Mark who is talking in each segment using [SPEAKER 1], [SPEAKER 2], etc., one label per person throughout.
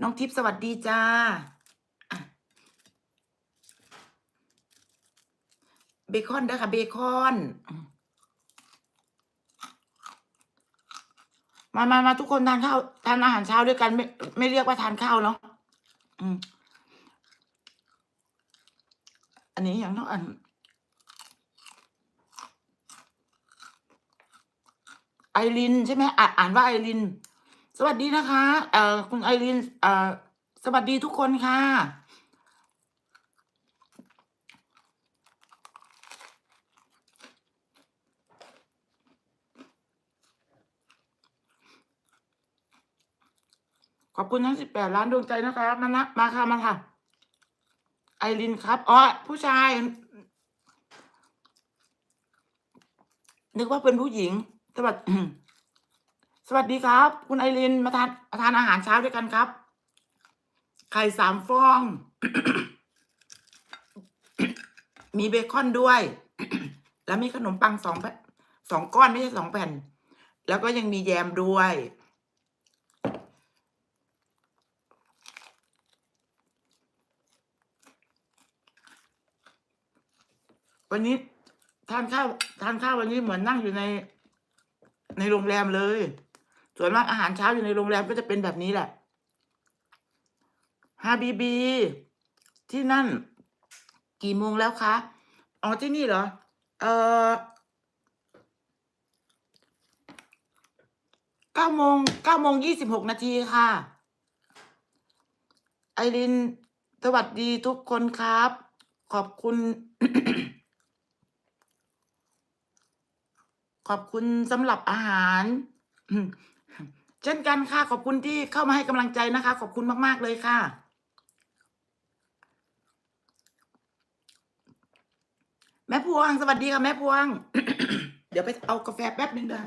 [SPEAKER 1] น้องทิพย์สวัสดีจ้าเบคอนด้ค่ะเบคอน มามามาทุกคนทานข้าวทานอาหารเช้าด้วยกัน ไม่ไม่เรียกว่าทานข้าวเนาะอันนี้อย่างเนาะอัน ไอรินใช่ไหมอ่านอ่านว่าไอริน สวัสดีนะคะ เอ่อ คุณไอริน เอ่อ สวัสดีทุกคนค่ะ ขอบคุณทั้งสิบแปดล้านดวงใจนะคะ มานะมาค่ะ มาค่ะ ไอรินครับ อ๋อ ผู้ชาย นึกว่าเป็นผู้หญิงสวัสดี สวัสดีครับ คุณไอรินมาทานมาทานอาหารเช้าด้วยกันครับ ไข่สามฟอง มีเบคอนด้วย แล้วมีขนมปังสองแสองก้อนไม่ใช่สองแผ่น แล้วก็ยังมีแยมด้วย วันนี้ทานข้าวทานข้าววันนี้เหมือนนั่งอยู่ในในโรงแรมเลย ส่วนมากอาหารเช้าอยู่ในโรงแรมก็จะเป็นแบบนี้แหละฮาบีบี ที่นั่น กี่โมงแล้วคะ อ๋อที่นี่เหรอ เออเก้าโมงเก้าโมงยี่สิบหกนาทีค่ะ ไอริน สวัสดีทุกคนครับ ขอบคุณ ขอบคุณสำหรับอาหาร เช่นกันค่ะ ขอบคุณที่เข้ามาให้กำลังใจนะคะ ขอบคุณมาก ๆ เลยค่ะ แม่พวง สวัสดีค่ะ แม่พวง เดี๋ยวไปเอากาแฟแป๊บหนึ่งเด้อ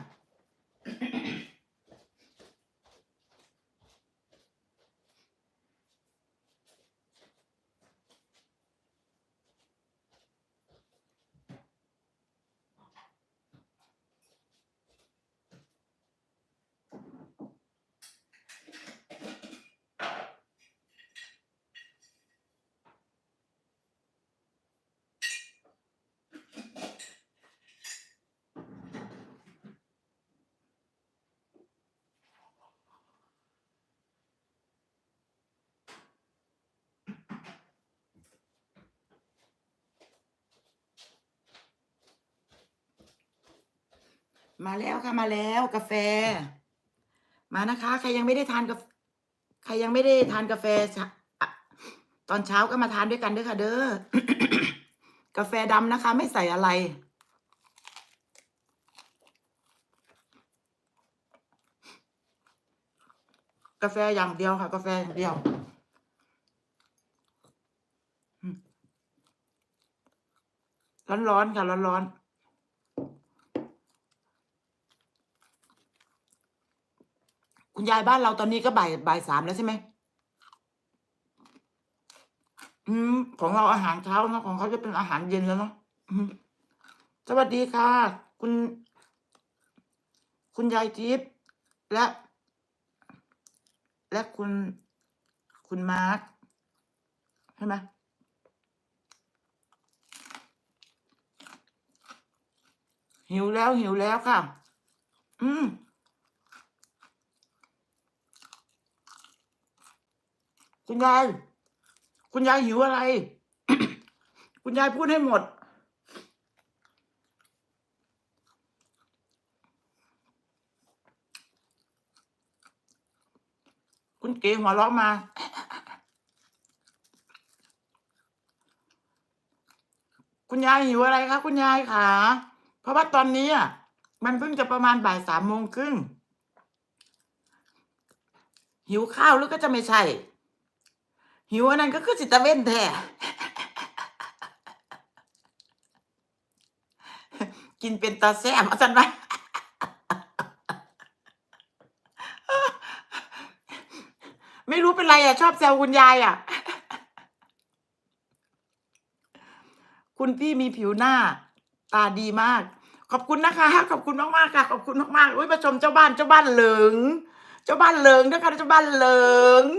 [SPEAKER 1] มาแล้วค่ะมาแล้วกาแฟ มานะคะ ใครยังไม่ได้ทานกาใครยังไม่ได้ทานกาแฟตอนเช้าก็มาทานด้วยกันด้อค่ะ เด้อกาแฟดำนะคะ ไม่ใส่อะไร กาแฟอย่างเดียวค่ะ กาแฟอย่างเดียวร้อนๆค่ะร้อนๆ คุณยายบ้านเราตอนนี้ก็บ่ายบ่ายสามแล้วใช่ไหมอืมของเราอาหารเช้าเนะของเขาจะเป็นอาหารเย็นแล้วเนาะสวัสดีค่ะ คุณ คุณยายทิพย์และ และคุณ คุณมาร์คใช่ไหมหิวแล้วหิวแล้วค่ะ อืม คุณยาย คุณยายหิวอะไร คุณยายพูดให้หมด คุณเก๋หัวเราะมา คุณยายหิวอะไรคะคุณยายคะเพราะว่าตอนนี้อะมันเพิ่งจะประมาณบ่ายสามโมงครึ่งหิวข้าวหรือก็จะไม่ใช่ หิวอันนั้นก็คือสิตเว้นแท้กินเป็นตาแซ่บเอาสันไว้ไม่รู้เป็นไรอะ ชอบแซวคุณยายอะ คุณพี่มีผิวหน้า ตาดีมาก ขอบคุณนะคะ ขอบคุณมากมากๆค่ะ ขอบคุณมากๆอุ้ยมาชมเจ้าบ้านเจ้าบ้านเหลิงเจ้าบ้านเหลิงนะคะเจ้าบ้านเหลิง